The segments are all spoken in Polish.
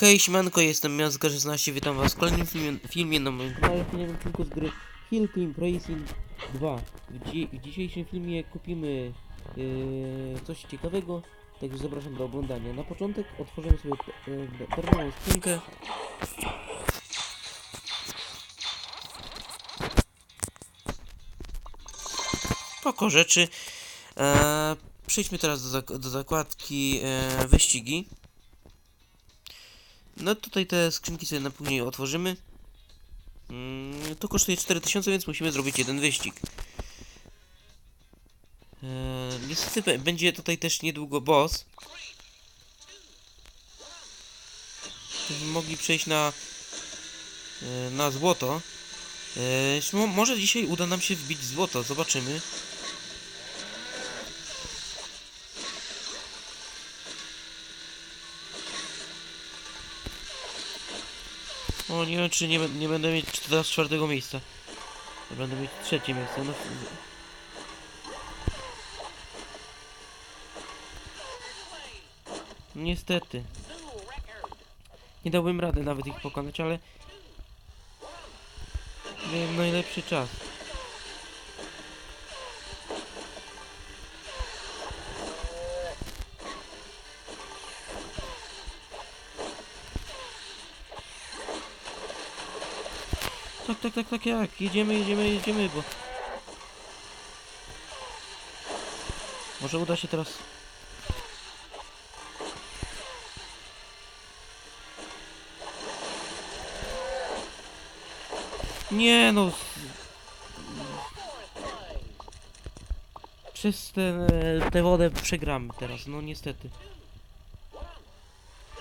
Hej, siemanko, jestem Miazga16, witam was w kolejnym filmie, filmie na moim kanale, odcinku z gry Hill Climb Racing 2. W, dzi w dzisiejszym filmie kupimy yy, coś ciekawego, także zapraszam do oglądania. Na początek otworzymy sobie yy, darmową skrzynkę. Spoko rzeczy. Eee, przejdźmy teraz do, zak do zakładki e, wyścigi. No tutaj te skrzynki sobie na później otworzymy. Mm, to kosztuje 4000, więc musimy zrobić jeden wyścig. Eee, niestety będzie tutaj też niedługo boss. Będziemy mogli przejść na e, na złoto. Eee, mo- może dzisiaj uda nam się wbić złoto, zobaczymy. O, nie wiem, czy nie, nie będę mieć teraz czwartego miejsca. Będę mieć trzecie miejsce. No, niestety. Nie dałbym rady nawet ich pokonać, ale... Miałem najlepszy czas. Tak, tak, tak, tak, jak? Jedziemy, jedziemy, jedziemy, bo... Może uda się teraz... Nie no... Przez tę tę wodę przegramy teraz, no niestety.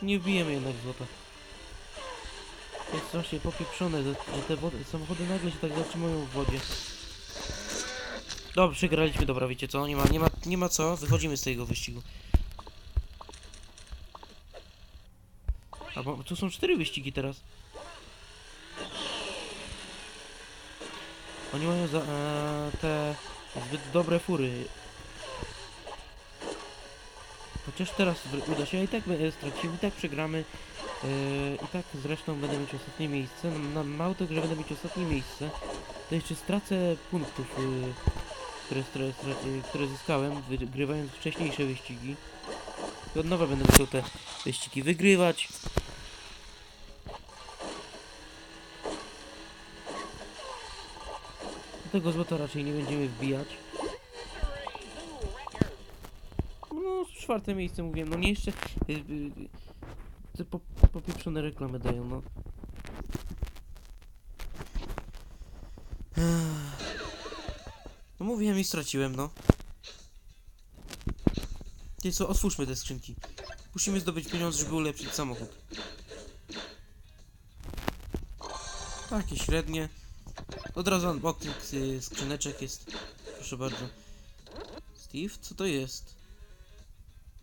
Nie wbijemy jednak złota. Jest strasznie popieprzone, że te wody, samochody nagle się tak zatrzymują w wodzie. Dobrze, przegraliśmy, dobra, wiecie co, nie ma, nie ma, nie ma co, wychodzimy z tego wyścigu. A bo tu są cztery wyścigi teraz. Oni mają za, e, te zbyt dobre fury. Chociaż teraz uda się, i tak e, stracimy, i tak przegramy. Yy, I tak zresztą będę mieć ostatnie miejsce. No, na, mało tego, że będę mieć ostatnie miejsce, to jeszcze stracę punktów, yy, które, yy, które zyskałem, wygrywając wcześniejsze wyścigi. I od nowa będę musiał te wyścigi wygrywać. Do tego złota raczej nie będziemy wbijać. Czwarte miejsce mówiłem, no nie jeszcze... Yy, yy, te po, popieprzone reklamy dają, no. No mówiłem i straciłem, no. Ty co, otwórzmy te skrzynki. Musimy zdobyć pieniądze, żeby ulepszyć samochód. Takie średnie. Od razu unboxing y, skrzyneczek jest. Proszę bardzo. Steve, co to jest?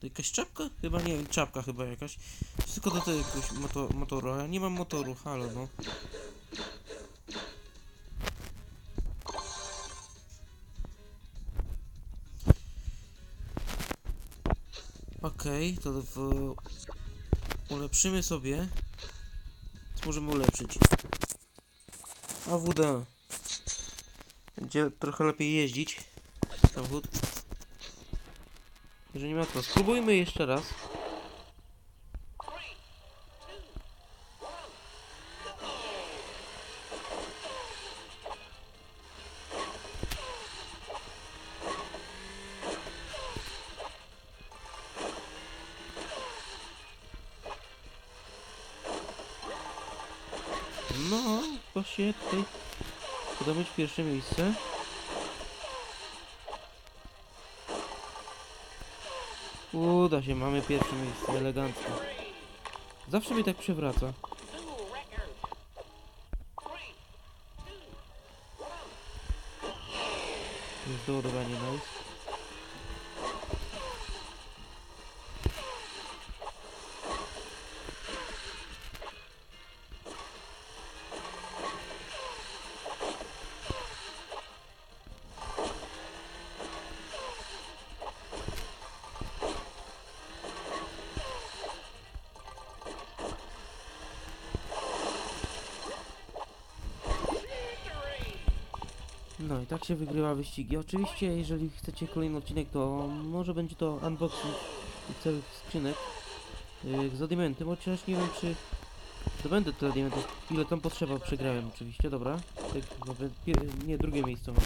Jakaś czapka? Chyba nie wiem, czapka chyba jakaś. Tylko do tego jakiegoś moto motoru, a ja nie mam motoru, halo no. Okej, to w... ulepszymy sobie. Co możemy ulepszyć? AWD. Będzie trochę lepiej jeździć. Samochód. Jeżeli ma to, spróbujmy jeszcze raz. No, właśnie tutaj mieć pierwsze miejsce. Uda się, mamy pierwsze miejsce, elegancko. Zawsze mnie tak przewraca. Jest doładowanie, nice. No i tak się wygrywa wyścigi. Oczywiście, jeżeli chcecie kolejny odcinek, to może będzie to unboxing całych skrzynek yy, za diamenty, chociaż nie wiem czy zdobędę tyle diamentów, ile tam potrzeba, przegrałem oczywiście, dobra. Tak, nie, drugie miejsce mam.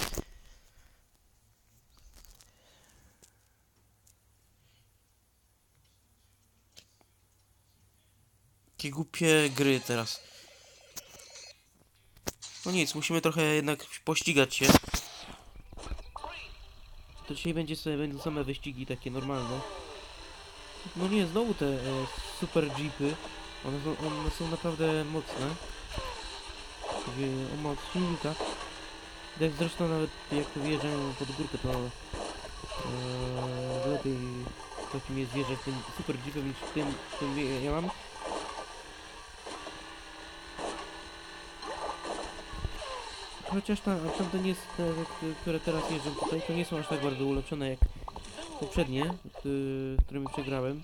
Jakie głupie gry teraz. No nic, musimy trochę jednak pościgać się. To dzisiaj będzie sobie, będą same wyścigi takie normalne. No nie, znowu te e, super jeepy. One one są naprawdę mocne. O moc silnika. Jak zresztą nawet jak wyjeżdżają pod górkę to e, lepiej takim jest wjeżdżać tym super jeepem niż tym, tym ja mam. Chociaż ta, tamte nie jest, te, te, które teraz jeżdżą tutaj, to nie są aż tak bardzo ulepszone jak poprzednie, y, którymi przegrałem.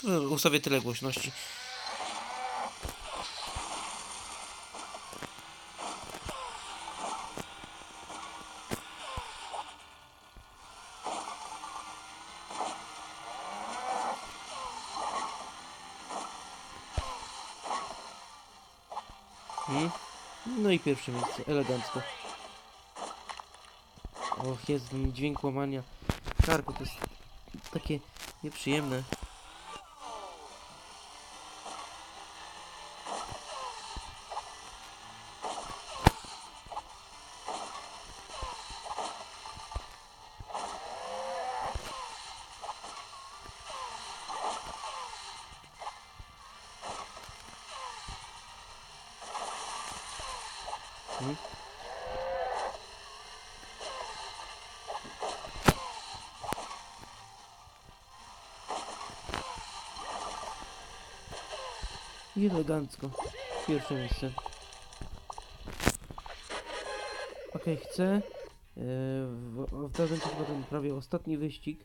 Tu Ustawię tyle głośności. No i pierwsze miejsce, elegancko. Och, jest dźwięk łamania karku, to jest takie nieprzyjemne. I elegancko. Pierwsze miejsce. Okej, chcę. e, W, w, będzie chyba ten prawie ostatni wyścig.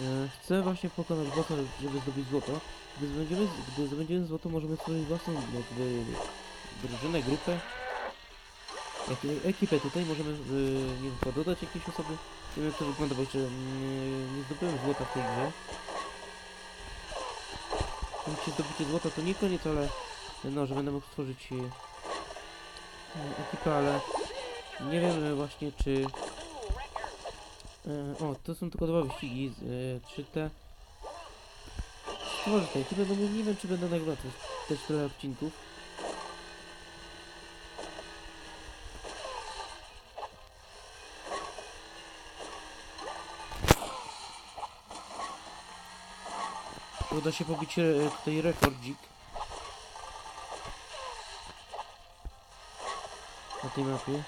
E, Chcę właśnie pokonać bossa, żeby zdobyć złoto. Gdy zdobędziemy, gdy zdobędziemy złoto, możemy stworzyć własną jakby drużynę, grupę. Jak, ekipę tutaj możemy, yy, nie chyba dodać jakieś osoby. Nie wiem jak to wygląda, bo jeszcze nie, zdobyłem złota w tej grze. Oczywiście zdobycie złota to nie koniec, ale no, że będę mógł stworzyć yy, ekipę, ale nie wiem yy, właśnie czy... O, to są tylko dwa wyścigi, yy, czy te... Stworzę te ekipy, nie, wiem czy będę nagrywać też tyle odcinków. Uda się pobić e, tutaj rekordzik. Na tej mapie.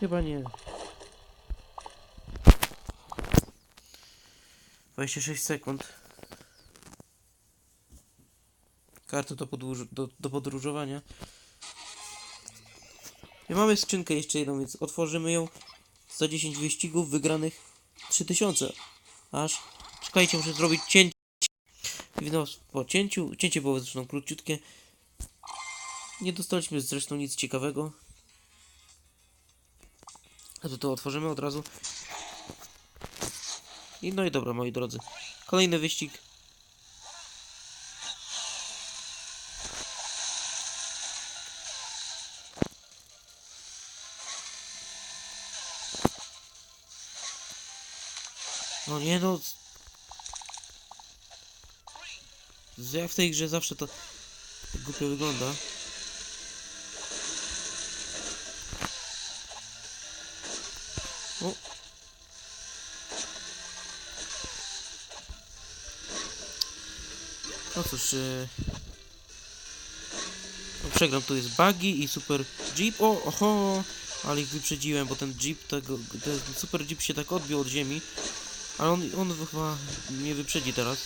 Chyba nie. 26 sekund. Karta do, do, do podróżowania. I mamy skrzynkę jeszcze jedną, więc otworzymy ją. 110 wyścigów wygranych 3000. Aż. Czekajcie, muszę zrobić cięcie. I no, po cięciu, cięcie było zresztą króciutkie. Nie dostaliśmy zresztą nic ciekawego. A to to otworzymy od razu. I no i dobra, moi drodzy. Kolejny wyścig. Nie no. Ja w tej grze zawsze to głupio wygląda. O. No cóż, e... no przegram, tu jest buggy i super jeep, o, oho, ale ich wyprzedziłem, bo ten jeep tego, ten super jeep się tak odbił od ziemi, Ale on, on chyba mnie wyprzedzi teraz.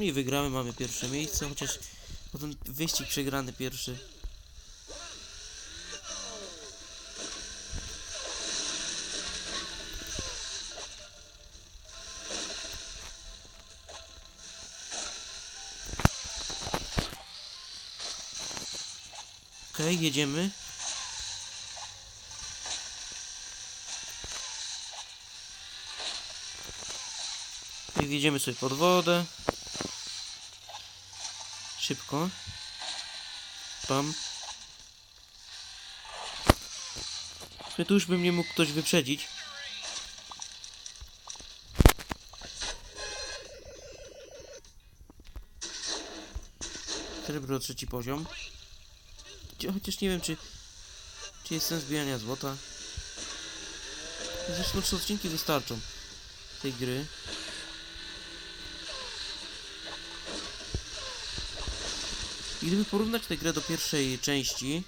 I wygramy, mamy pierwsze miejsce, chociaż potem wyścig przegrany pierwszy. Okej, jedziemy. I wjedziemy sobie pod wodę. Szybko. Pam. Tu już by mnie mógł ktoś wyprzedzić. Srebro trzeci poziom. Chociaż- nie wiem, czy, czy jest sens zbierania złota. Zresztą trzy odcinki wystarczą tej gry. I gdyby porównać tę grę do pierwszej części,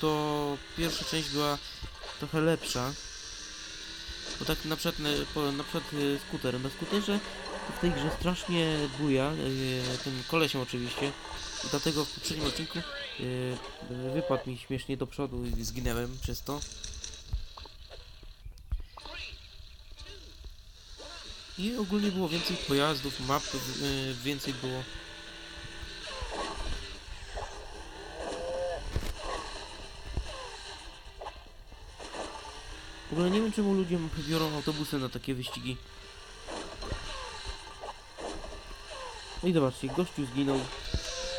to pierwsza część była trochę lepsza. Bo tak na przykład, po, na przykład e, skuter. Na skuterze w tej grze strasznie buja, e, tym kolesiem oczywiście. Dlatego w poprzednim odcinku e, wypadł mi śmiesznie do przodu i zginęłem przez to. I ogólnie było więcej pojazdów, map e, więcej było. Ogóle nie wiem czemu ludzie biorą autobusy na takie wyścigi. No i zobaczcie, gościu zginął.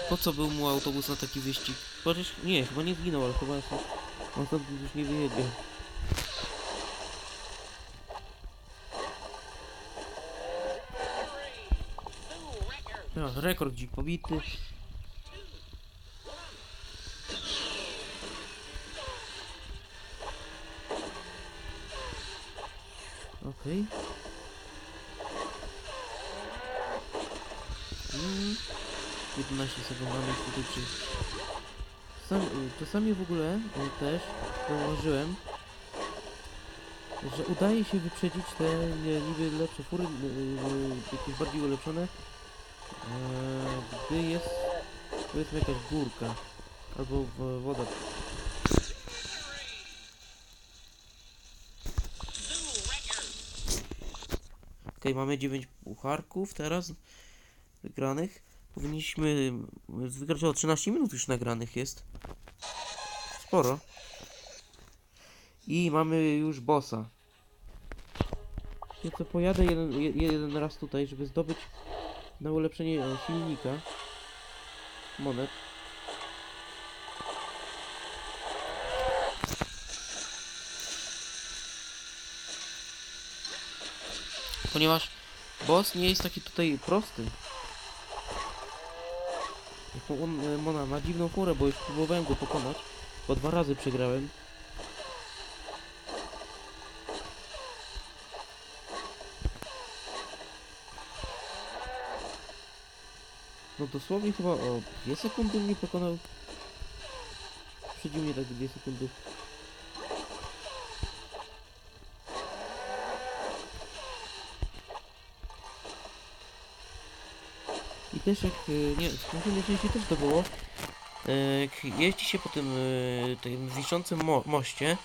Po co był mu autobus na taki wyścig? Chociaż nie, chyba nie zginął, ale chyba jest- on stąd już nie wyjedzie. Teraz rekord dzik pobity. Okej. Mm. 15 sekund mamy tutaj przy... Sam, y, czasami w ogóle y, też zauważyłem, że udaje się wyprzedzić te niby lepsze fury, y, y, jakieś bardziej ulepszone, e, gdy jest powiedzmy jakaś górka albo woda. Mamy 9 pucharków teraz wygranych. Powinniśmy wygrać o 13 minut już nagranych jest. Sporo. I mamy już bossa. Więc co pojadę jeden, je- jeden raz tutaj, żeby zdobyć na ulepszenie silnika monet. Ponieważ boss nie jest taki tutaj prosty. On, e, Mona ma dziwną furę, bo już próbowałem go pokonać, bo dwa razy przegrałem. No dosłownie chyba o 2 sekundy mnie pokonał. Przedził mnie tak 2 sekundy. Też jak, y, nie, w poprzedniej części też to było, jak jeździ się po tym, e, tym wiszącym mo moście,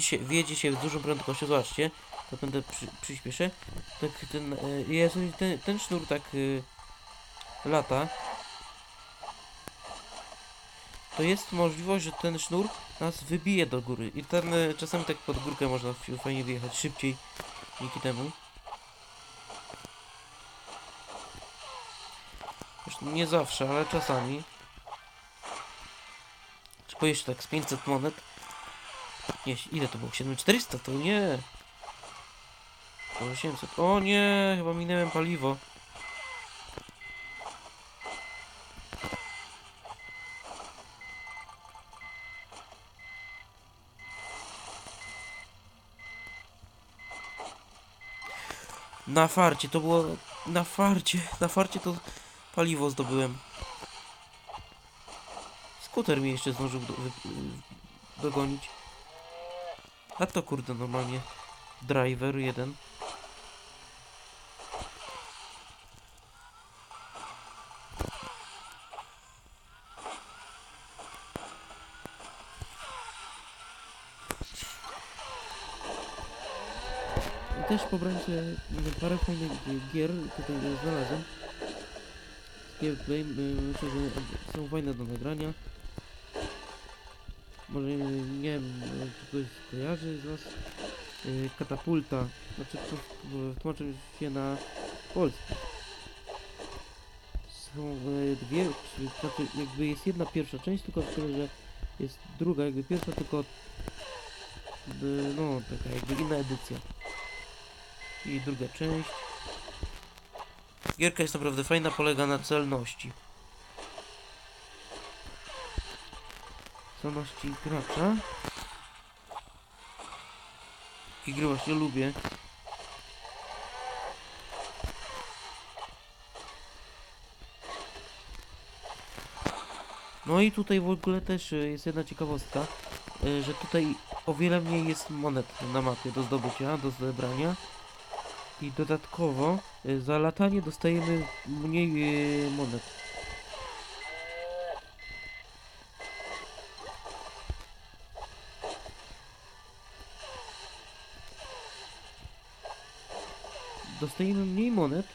się, wjedzie się z dużą prędkością, zobaczcie, to będę przy, przyspieszę, tak ten, jeżeli ten, ten sznur tak lata, to jest możliwość, że ten sznur nas wybije do góry. I ten czasami tak pod górkę można fajnie wyjechać szybciej dzięki temu. Nie zawsze, ale czasami. Czy jeszcze tak z 500 monet? Nie, ile to było? 7400? To nie. To 800. O nie, chyba minęłem paliwo. Na farcie, to było na farcie, na farcie to paliwo zdobyłem. Skuter mi jeszcze zdążył do, wy, dogonić. A to kurde normalnie. Driver jeden. Też sobie mm, parę fajnych gi- gier, tutaj znalazłem. Y, myślę, że są fajne do nagrania. Może y, nie wiem, y, czy ktoś kojarzy z was. Katapulta, znaczy to w- tłumaczę się na polski. Są dwie, czy, znaczy jakby jest jedna pierwsza część, tylko tyle, że jest druga, jakby pierwsza, tylko no taka jakby inna edycja i druga część. Gierka jest naprawdę fajna, polega na celności. Celności gracza. I gry właśnie lubię. No i tutaj w ogóle też y, jest jedna ciekawostka, y, że tutaj o wiele mniej jest monet na mapie do zdobycia, do zebrania. I dodatkowo y, za latanie dostajemy mniej y, monet. Dostajemy mniej monet,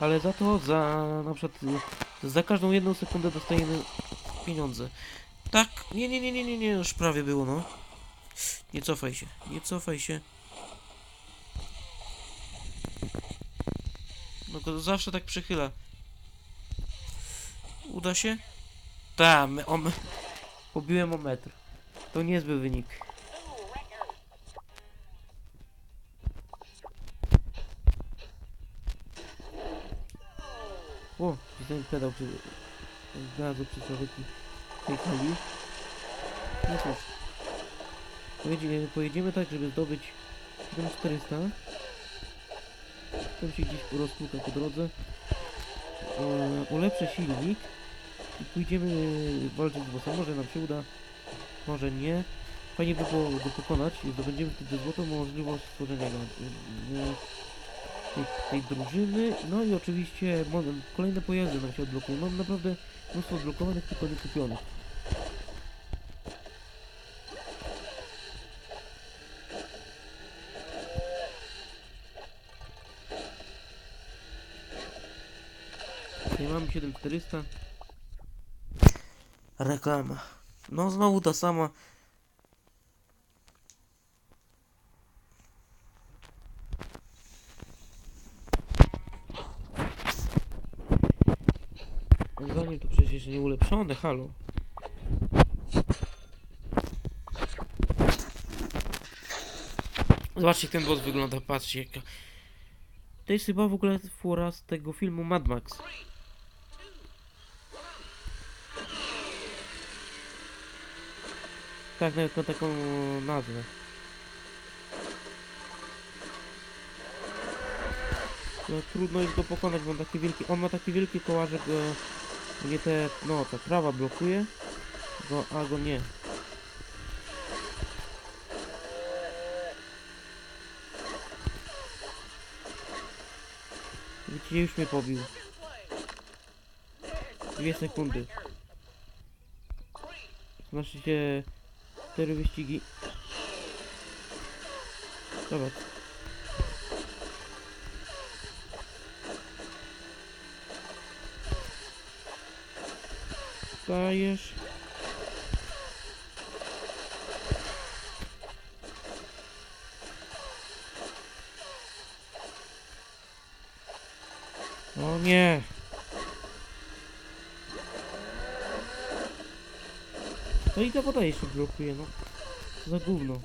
ale za to za na przykład y, za każdą jedną sekundę dostajemy pieniądze. Tak, nie, nie, nie, nie, nie, już prawie było, no. Nie cofaj się, nie cofaj się. Go zawsze tak przychyla. Uda się? Tam, o, me- pobiłem o metr. To niezły wynik. O, widzę pedał przy gazu przy człowieku tej kuli. No cóż. Pojedzie, pojedziemy tak, żeby zdobyć 7400. Tam się gdzieś rozpłuka po drodze. E, ulepszę silnik i pójdziemy walczyć z bossem. Może nam się uda, może nie. Fajnie by było go pokonać i zdobędziemy wtedy złotą możliwość stworzenia e, tej, tej drużyny. No i oczywiście kolejne pojazdy nam się odblokują. Mam naprawdę mnóstwo odblokowanych, tylko nie kupionych. Nie mamy 7400. Reklama. No znowu ta sama. Zanim to przecież nie ulepszone, halo. Zobaczcie jak ten boss wygląda, patrzcie jaka. To jest chyba w ogóle fura z tego filmu Mad Max. Tak, ma taką nazwę. No trudno jest go pokonać, bo on taki wielki, on ma taki wielki kołażek, go, mnie te, no ta trawa blokuje, go, a go nie. Widzicie, już mnie pobił. Dwie sekundy. Znaczy się cztery wyścigi. Zobacz. Dajesz. O nie. No i ta woda jeszcze blokuje, no. Za gówno.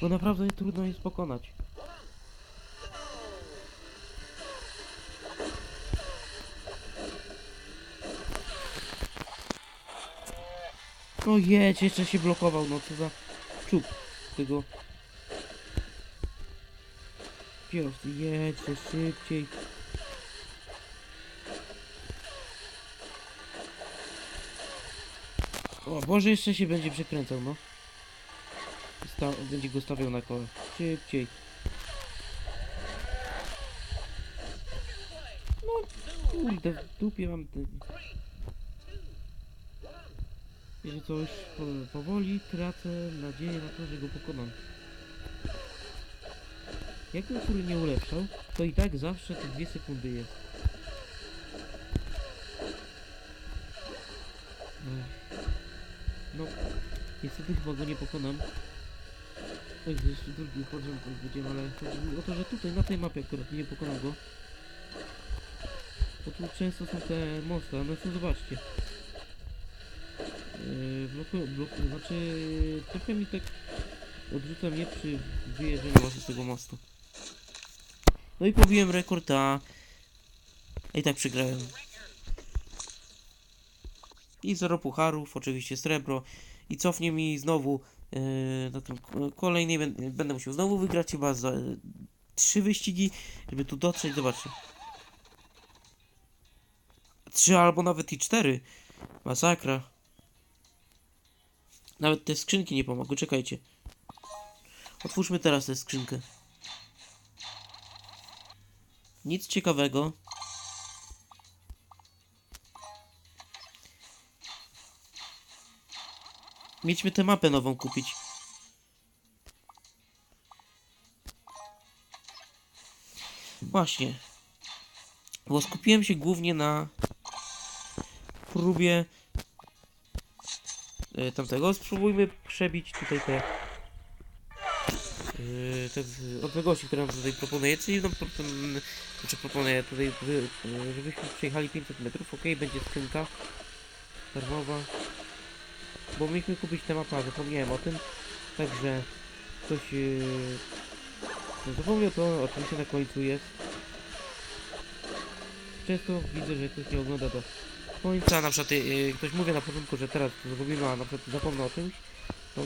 Bo naprawdę trudno jest pokonać. No jedź, jeszcze się blokował, no co za czub tego. Kierowcy, jedźcie szybciej. Boże, jeszcze się będzie przekręcał, no. Sta będzie go stawiał na kole. Szybciej. No, kurde, w dupie mam ten... Wiecie co, już po, powoli tracę nadzieję na to, że go pokonam. Jakbym który nie ulepszał, to i tak zawsze te dwie sekundy jest. Ech. No, niestety chyba go nie pokonam. Tak, jeszcze drugi poziom to będziemy, ale chodzi mi o to, że tutaj na tej mapie akurat nie pokonam go. Bo tu często są te mosty, one są, zobaczcie. Yy, blokują, blokują, znaczy trochę mi tak odrzuca mnie przy wyjeżdżaniu właśnie z tego mostu. No i pobiłem rekord, a i tak przegrałem. I zero pucharów, oczywiście srebro. I cofnie mi znowu yy, na tym ko- kolejnej będę, musiał znowu wygrać chyba za yy, trzy wyścigi, żeby tu dotrzeć, zobaczcie. Trzy albo nawet i cztery. Masakra. Nawet te skrzynki nie pomogły, czekajcie. Otwórzmy teraz tę skrzynkę. Nic ciekawego. Mieliśmy tę mapę nową kupić. Właśnie. Bo skupiłem się głównie na próbie e, tamtego. Spróbujmy przebić tutaj te e, te odległości, które nam tutaj proponuję, czyli no, pro, ten, znaczy proponuję tutaj, e, żebyśmy przejechali 500 metrów, ok, będzie skrzynka darmowa, bo mieliśmy kupić tę mapę, a zapomniałem o tym, także ktoś yy, no, zapomniał to, oczywiście na końcu jest. Często widzę, że ktoś nie ogląda do końca, na przykład yy, ktoś mówi na początku, że teraz to zrobimy, a na przykład zapomnę o czymś, to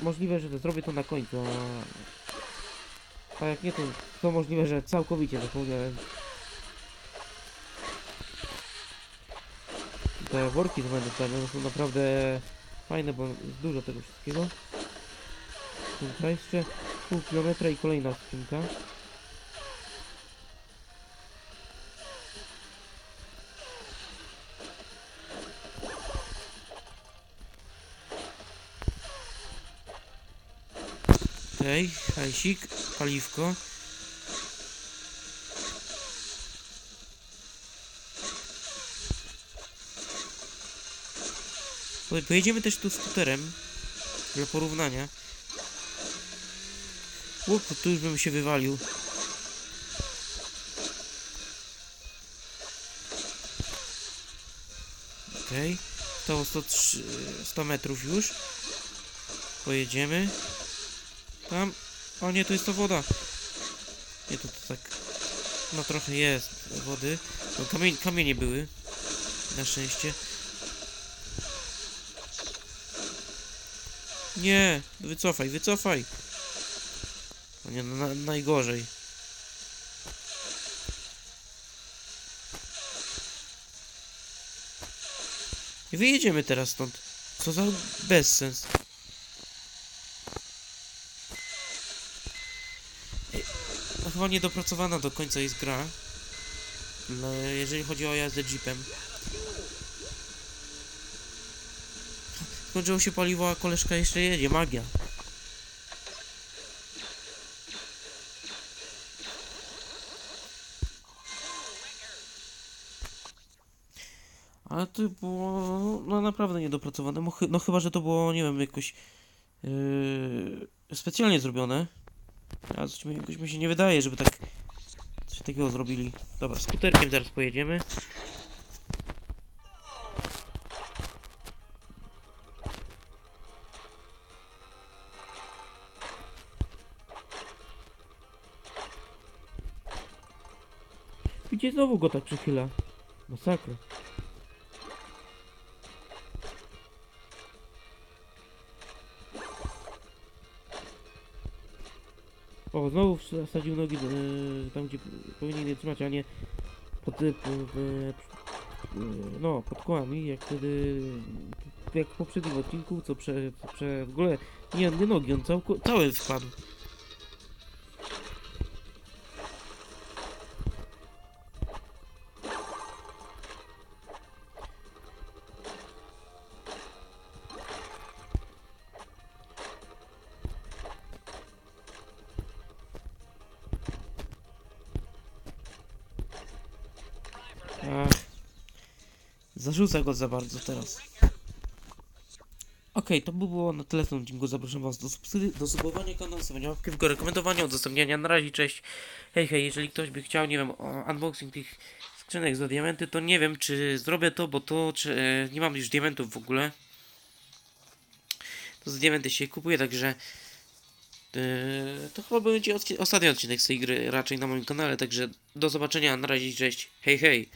możliwe, że to zrobię to na końcu, a, a jak nie, to, to możliwe, że całkowicie zapomniałem. Te worki z wędrówkami są naprawdę fajne, bo jest dużo tego wszystkiego. Skrzynka jeszcze pół kilometra i kolejna skrzynka. Okej, okay, hajsik, paliwko. Pojedziemy też tu skuterem dla porównania. Łup, tu już bym się wywalił. Okej, to 103, 100 metrów już. Pojedziemy. Tam. O nie, to jest to woda. Nie, to, to tak. No trochę jest wody. Kamie kamienie były. Na szczęście. Nie, wycofaj, wycofaj. O nie, no, na, najgorzej. I wyjedziemy teraz stąd. Co za bezsens. No chyba niedopracowana do końca jest gra. No, jeżeli chodzi o jazdę jeepem. Skończyło się paliwo, a koleżka jeszcze jedzie. Magia. Ale to było no naprawdę niedopracowane. Chy- No chyba, że to było, nie wiem, jakoś yy, specjalnie zrobione. A coś mi, jakoś mi się nie wydaje, żeby tak coś takiego zrobili. Dobra, skuterkiem zaraz pojedziemy. Znowu go tak przychyla? Masakra. O, znowu wsadził nogi e, tam, gdzie powinien je trzymać, a nie pod, po, w, no, pod kołami, jak wtedy, jak w poprzednim odcinku, co prze, prze w ogóle, nie, nie nogi, on całko, cały spadł. Zarzuca go za bardzo teraz. Okej, to by było na tyle w tym odcinku. Zapraszam Was do, do subowania kanału, stawiania łapki w górę, komentowania, udostępniania. Na razie, cześć. Hej, hej, jeżeli ktoś by chciał, nie wiem, unboxing tych skrzynek za diamenty, to nie wiem, czy zrobię to, bo to, czy e, nie mam już diamentów w ogóle. To za diamenty się kupuje, także e, to chyba będzie ostatni odcinek z tej gry raczej na moim kanale, także do zobaczenia, na razie, cześć. Hej, hej.